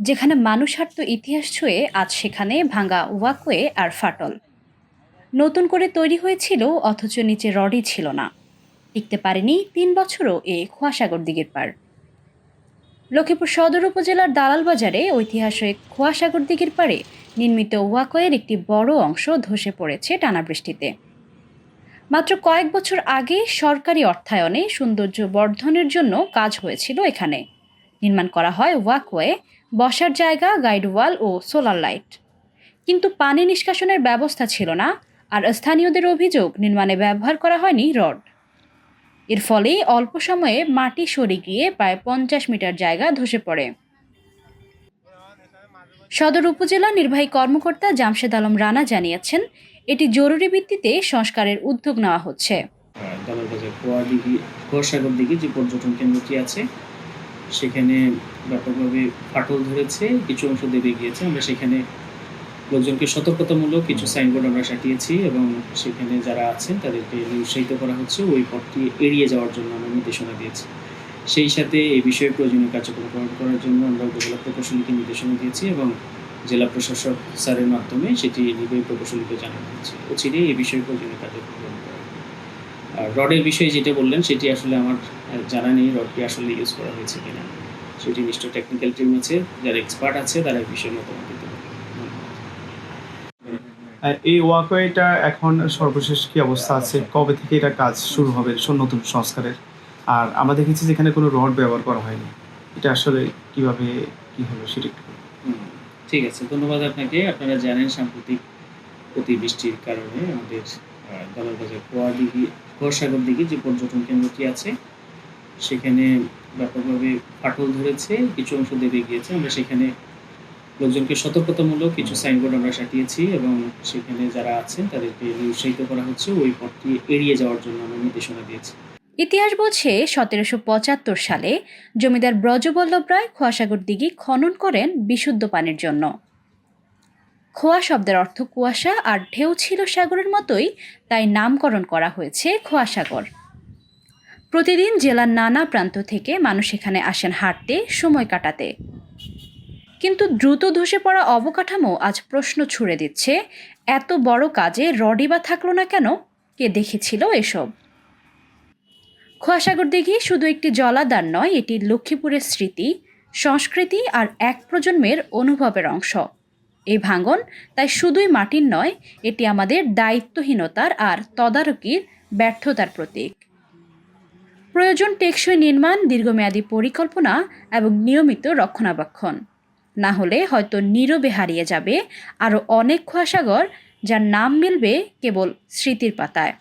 যেখানে মানুষ হাঁটত ইতিহাস ছুঁয়ে আজ সেখানে ভাঙা ওয়াকওয়ে আর ফাটল। নতুন করে তৈরি হয়েছিল, অথচ নিচে রডই ছিল না। টিকতে পারেনি তিন বছরও এ খোয়াসাগর দিঘির পার। লক্ষ্মীপুর সদর উপজেলার দালাল বাজারে ঐতিহাসিক খোয়াসাগর দিঘির পাড়ে নির্মিত ওয়াকওয়ের একটি বড় অংশ ধসে পড়েছে টানা বৃষ্টিতে। মাত্র কয়েক বছর আগে সরকারি অর্থায়নে সৌন্দর্য বর্ধনের জন্য কাজ হয়েছিল এখানে। নির্মাণ করা হয় ওয়াকওয়ে বসার জায়গা, গাইড ওয়াল ও সোলার লাইট। কিন্তু পানি নিষ্কাশনের ব্যবস্থা ছিল না আর স্থানীয়দের অভিযোগ নির্মাণে ব্যবহার করা হয়নি রড। এর ফলে অল্প সময়ে মাটি সরে গিয়ে প্রায় পঞ্চাশ মিটার জায়গা ধসে পড়ে। সদর উপজেলা নির্বাহী কর্মকর্তা জামশেদ আলম রানা জানিয়েছেন, এটি জরুরি ভিত্তিতে সংস্কারের উদ্যোগ নেওয়া হচ্ছে। যে পর্যটন কেন্দ্রটি আছে সেখানে ব্যাপকভাবে ফাটল ধরেছে কিছু অংশ দেবে গিয়েছে। আমরা সেখানে লোকজনকে সতর্কতামূলক কিছু সাইনবোর্ড আমরা সাটিয়েছি এবং সেখানে যারা আছেন তাদেরকে নিরুৎসাহিত করা হচ্ছে। ওই পথটি এড়িয়ে যাওয়ার জন্য আমরা নির্দেশনা দিয়েছি। সেই সাথে এই বিষয়ে প্রয়োজনীয় কার্যক্রম গ্রহণ করার জন্য আমরা উপজেলা প্রকৌশলীকে নির্দেশনা দিয়েছি এবং জেলা প্রশাসক স্যারের মাধ্যমে সেটি নির্বাহী প্রকৌশলীকে জানানো হয়েছে। অচিরেই এই বিষয়ে প্রয়োজনীয় কার্যক্রম গ্রহণ। আর রডের বিষয়ে যেটা বললেন সেটি আসলে আমার জানা নেই রডটি আসলে ইউজ করা হয়েছে কিনা। সেটি নিশ্চয় টেকনিক্যাল টিম আছে যারা এক্সপার্ট আছে তারা এই বিষয়ে মতামত দিতে এই ওয়াকওয়েটা এখন সর্বশেষ কি অবস্থা আছে? কবে থেকে এটা কাজ শুরু হবে? নতুন সংস্কারের। আর আমরা দেখেছি যে এখানে কোনো রড ব্যবহার করা হয়নি। এটা আসলে কীভাবে কি হলো সেটা একটু ঠিক আছে। ধন্যবাদ আপনাকে। আপনারা জানেন সাম্প্রতিক অতিবৃষ্টির কারণে আমাদের কুয়াসাগর দিঘি যে পর্যটন কেন্দ্রটি আছে, সেখানে ব্যাপকভাবে ফাটল ধরেছে, কিছু অংশ দেবে গিয়েছে। আমরা সেখানে লোকজনকে সতর্কতামূলক কিছু সাইনবোর্ড আমরা সাটিয়েছি এবং সেখানে যারা আছেন, তাদেরকে নিরুৎসাহিত করা হচ্ছে। ওই পথটি এড়িয়ে যাওয়ার জন্য আমরা নির্দেশনা দিয়েছি। ইতিহাস বলছে, সতেরোশো পঁচাত্তর সালে জমিদার ব্রজবল্লভ রায় খোয়াসাগর দিঘি খনন করেন বিশুদ্ধ পানির জন্য। খোয়া শব্দের অর্থ কুয়াশা, আর ঢেউ ছিল সাগরের মতোই, তাই নামকরণ করা হয়েছে খোয়াসাগর প্রতিদিন জেলার নানা প্রান্ত থেকে মানুষ এখানে আসেন হাঁটতে, সময় কাটাতে। কিন্তু দ্রুত ধসে পড়া অবকাঠামো আজ প্রশ্ন ছুড়ে দিচ্ছে, এত বড় কাজে রডই বা থাকল না কেন? কে দেখেছিল এসব? খোয়াসাগর দিঘি শুধু একটি জলাধার নয়, এটি লক্ষ্মীপুরের স্মৃতি, সংস্কৃতি আর এক প্রজন্মের অনুভবের অংশ। এই ভাঙন, তাই শুধুই মাটির নয়, এটি আমাদের দায়িত্বহীনতার আর তদারকির ব্যর্থতার প্রতীক। প্রয়োজন টেকসই নির্মাণ, দীর্ঘমেয়াদী পরিকল্পনা এবং নিয়মিত রক্ষণাবেক্ষণ। না হলে হয়তো নীরবে হারিয়ে যাবে আরও অনেক খোয়াসাগর যার নাম মিলবে কেবল স্মৃতির পাতায়।